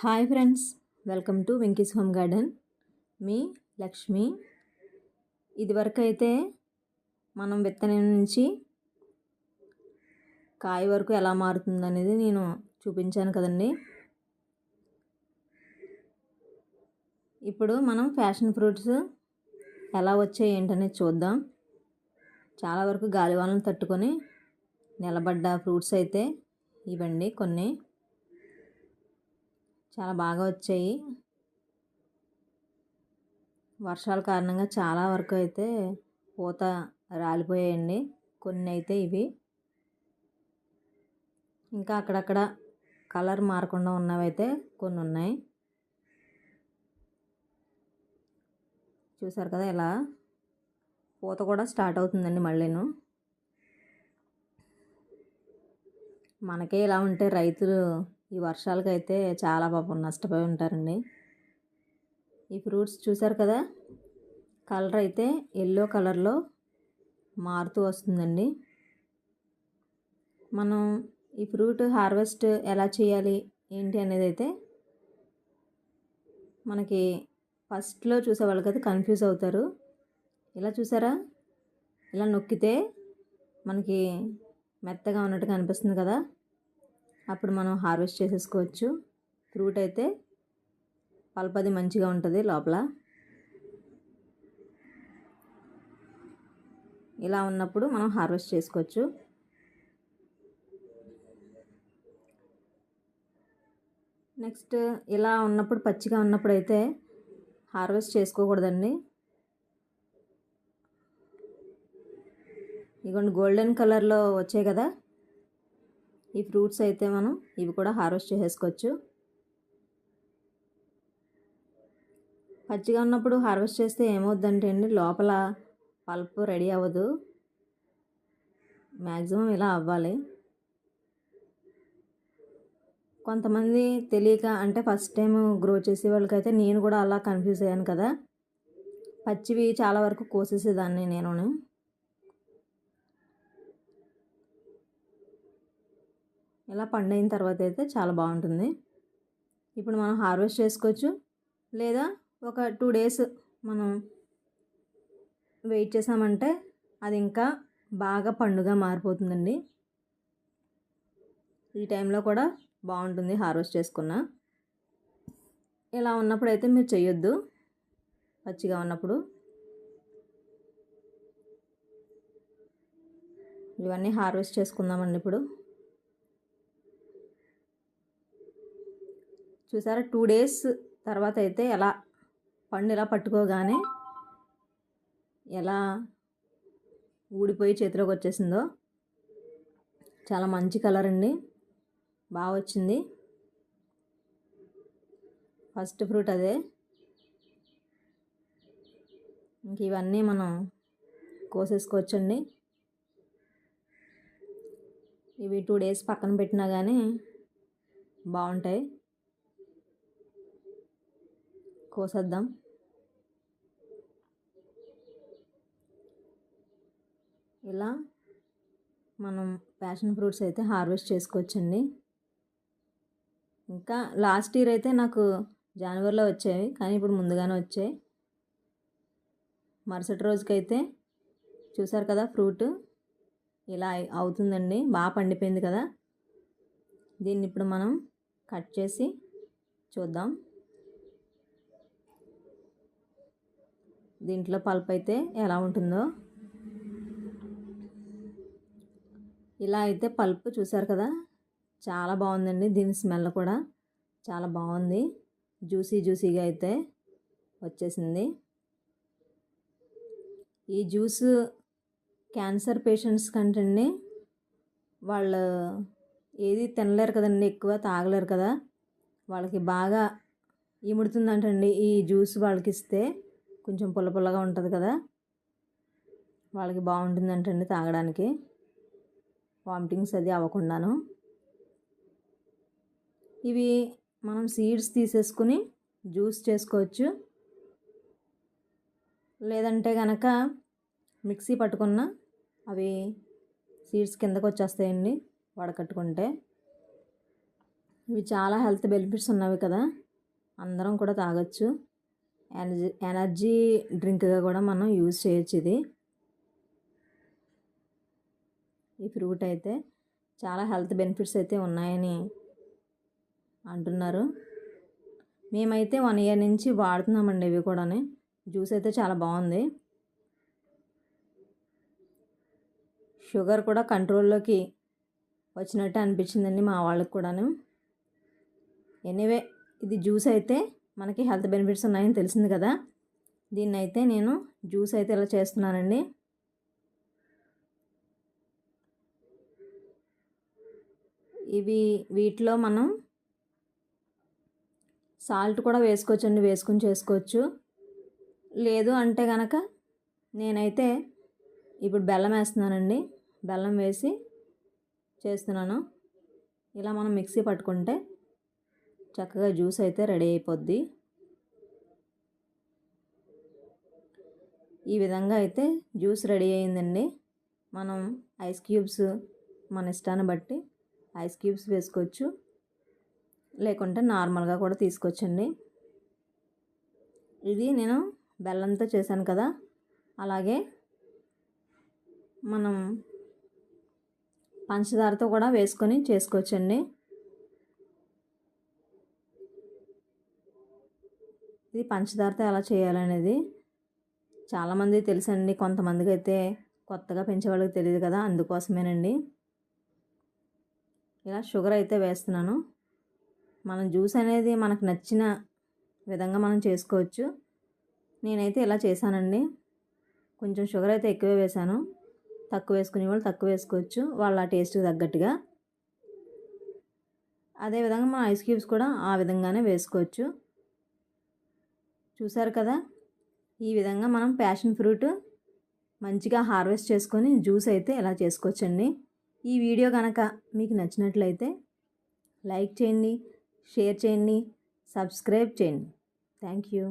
Hi friends welcome to Venky's home garden. మీ లక్ష్మి. ఇదివరకు అయితే మనం విత్తనం నుంచి కాయ వరకు ఎలా మారుతుంది అనేది నేను చూపించాను కదండి. ఇప్పుడు మనం ఫ్యాషన్ ఫ్రూట్స్ ఎలా వచ్చాయి ఏంటనేది చూద్దాం. చాలా వరకు గాలివాలను తట్టుకొని నిలబడ్డ ఫ్రూట్స్ అయితే ఇవ్వండి కొన్ని. చాలా బాగా వచ్చాయి. వర్షాల కారణంగా చాలా వరకు అయితే పూత రాలిపోయాయండి. కొన్ని అయితే ఇవి. ఇంకా అక్కడక్కడ కలర్ మారకుండా ఉన్నవైతే కొన్ని ఉన్నాయి. చూసారు కదా ఇలా పూత కూడా స్టార్ట్ అవుతుందండి మళ్ళీను. మనకే ఇలా ఉంటే రైతులు ఈ వర్షాలకైతే చాలా పాపం నష్టపోయి ఉంటారండి. ఈ ఫ్రూట్స్ చూసారు కదా? కలర్ అయితే ఎల్లో కలర్లో మారుతూ వస్తుందండి. మనం ఈ ఫ్రూట్ హార్వెస్ట్ ఎలా చేయాలి? ఏంటి అనేది అయితే మనకి ఫస్ట్లో చూసే వాళ్ళకైతే కన్ఫ్యూజ్ అవుతారు. ఇలా చూసారా? ఇలా నొక్కితే మనకి మెత్తగా ఉన్నట్టుగా అనిపిస్తుంది కదా? అప్పుడు మనం హార్వెస్ట్ చేసేసుకోవచ్చు. ఫ్రూట్ అయితే పల్పది మంచిగా ఉంటుంది లోపల. ఇలా ఉన్నప్పుడు మనం హార్వెస్ట్ చేసుకోవచ్చు. నెక్స్ట్ ఇలా ఉన్నప్పుడు పచ్చిగా ఉన్నప్పుడు అయితే హార్వెస్ట్ చేసుకోకూడదండి. ఇదిగోండి గోల్డెన్ కలర్లో వచ్చాయి కదా. ఈ ఫ్రూట్స్ అయితే మనం ఇవి కూడా హార్వెస్ట్ చేసుకోవచ్చు పచ్చిగా ఉన్నప్పుడు హార్వెస్ట్ చేస్తే ఏమవుద్దంటే అండి లోపల పల్ప్ రెడీ అవ్వదు. మ్యాక్సిమం ఇలా అవ్వాలి. కొంతమంది తెలియక అంటే ఫస్ట్ టైం గ్రో చేసే వాళ్ళకైతే నేను కూడా అలా కన్ఫ్యూజ్ అయ్యాను కదా. పచ్చివి చాలా వరకు కోసేసేదాన్ని నేను ఇలా పండైన తర్వాత అయితే చాలా బాగుంటుంది. ఇప్పుడు మనం హార్వెస్ట్ చేసుకోవచ్చు. లేదా ఒక టూ డేస్ మనం వెయిట్ చేసామంటే అది ఇంకా బాగా పండుగ మారిపోతుందండి. ఈ టైంలో కూడా బాగుంటుంది హార్వెస్ట్ చేసుకున్న. ఇలా ఉన్నప్పుడు అయితే మీరు చేయొద్దు పచ్చిగా ఉన్నప్పుడు. ఇవన్నీ హార్వెస్ట్ చేసుకుందామండి ఇప్పుడు. చూసారా? టూ డేస్ తర్వాత అయితే ఎలా పండు ఇలా పట్టుకోగానే ఎలా ఊడిపోయి చేతిలోకి వచ్చేసిందో. చాలా మంచి కలర్ అండి. బాగా వచ్చింది. ఫస్ట్ ఫ్రూట్ అదే. ఇంక ఇవన్నీ మనం కోసేసుకోవచ్చండి. ఇవి టూ డేస్ పక్కన పెట్టినా కానీ బాగుంటాయి. కోసేద్దాం. ఇలా మనం ప్యాషన్ ఫ్రూట్స్ అయితే హార్వెస్ట్ చేసుకోవచ్చండి. ఇంకా లాస్ట్ ఇయర్ అయితే నాకు జనవరిలో వచ్చాయి కానీ ఇప్పుడు ముందుగానే వచ్చాయి. మరుసటి రోజుకైతే చూసారు కదా ఫ్రూట్ ఇలా అవుతుందండి బాగా పండిపోయింది కదా. దీన్ని ఇప్పుడు మనం కట్ చేసి చూద్దాం. దీంట్లో పల్ప్ అయితే ఎలా ఉంటుందో. ఇలా అయితే పల్ప్ చూసారు కదా చాలా బాగుందండి దీని స్మెల్ కూడా చాలా బాగుంది. జ్యూసీ జ్యూసీగా అయితే వచ్చేసింది. ఈ జ్యూస్ క్యాన్సర్ పేషెంట్స్ కంటండి వాళ్ళు ఏది తినలేరు కదండి ఎక్కువ తాగలేరు కదా. వాళ్ళకి బాగా ఇముడుతుందంటండి ఈ జ్యూస్ వాళ్ళకి ఇస్తే కొంచెం పుల్ల పుల్లగా ఉంటుంది కదా. వాళ్ళకి బాగుంటుందంటండి తాగడానికి. వామిటింగ్స్ అది అవ్వకుండాను. ఇవి మనం సీడ్స్ తీసేసుకుని జ్యూస్ చేసుకోవచ్చు. లేదంటే కనుక మిక్సీ పట్టుకున్న అవి సీడ్స్ కిందకు వచ్చేస్తాయండి వడకట్టుకుంటే. ఇవి చాలా హెల్త్ బెనిఫిట్స్ ఉన్నవి కదా. అందరం కూడా తాగొచ్చు. ఎనర్జీ ఎనర్జీ డ్రింక్గా కూడా మనం యూజ్ చేయొచ్చు ఇది. ఈ ఫ్రూట్ అయితే చాలా హెల్త్ బెనిఫిట్స్ అయితే ఉన్నాయని అంటున్నారు. మేమైతే వన్ ఇయర్ నుంచి వాడుతున్నామండి ఇవి కూడా జ్యూస్ అయితే చాలా బాగుంది. షుగర్ కూడా కంట్రోల్లోకి వచ్చినట్టు అనిపించిందండి మా వాళ్ళకి కూడాను. ఎనీవే ఇది జ్యూస్ అయితే మనకి హెల్త్ బెనిఫిట్స్ ఉన్నాయని తెలిసింది కదా. దీన్ని అయితే నేను జ్యూస్ అయితే ఇలా చేస్తున్నానండి. ఇవి వీటిలో మనం సాల్ట్ కూడా వేసుకోవచ్చండి వేసుకుని చేసుకోవచ్చు. లేదు అంటే కనుక నేనైతే ఇప్పుడు బెల్లం వేస్తున్నానండి. బెల్లం వేసి చేస్తున్నాను. ఇలా మనం మిక్సీ పట్టుకుంటే చక్కగా జ్యూస్ అయితే రెడీ అయిపోద్ది. ఈ విధంగా అయితే జ్యూస్ రెడీ అయిందండి. మనం ఐస్ క్యూబ్స్ మన ఇష్టాన్ని బట్టి ఐస్ క్యూబ్స్ వేసుకోవచ్చు. లేకుంటే నార్మల్గా కూడా తీసుకోవచ్చండి. ఇది నేను బెల్లంతో చేశాను కదా. అలాగే మనం పంచదారతో కూడా వేసుకొని చేసుకోవచ్చండి ఇది పంచదారతో ఎలా చేయాలనేది చాలామంది తెలుసండి. కొంతమందికి అయితే కొత్తగా పెంచే వాళ్ళకి తెలియదు కదా అందుకోసమేనండి. ఇలా షుగర్ అయితే వేస్తున్నాను. మనం జ్యూస్ అనేది మనకు నచ్చిన విధంగా మనం చేసుకోవచ్చు. నేనైతే ఇలా చేశానండి. కొంచెం షుగర్ అయితే ఎక్కువ వేసాను తక్కువ వేసుకునే వాళ్ళు తక్కువ వేసుకోవచ్చు. వాళ్ళ టేస్ట్కి తగ్గట్టుగా. అదేవిధంగా మన ఐస్ క్యూబ్స్ కూడా ఆ విధంగానే వేసుకోవచ్చు. చూసారు కదా? ఈ విధంగా మనం ప్యాషన్ ఫ్రూట్ మంచిగా హార్వెస్ట్ చేసుకొని జ్యూస్ అయితే ఎలా చేసుకోవచ్చండి? ఈ వీడియో కనుక మీకు నచ్చినట్లయితే లైక్ చేయండి షేర్ చేయండి సబ్స్క్రైబ్ చేయండి. Thank you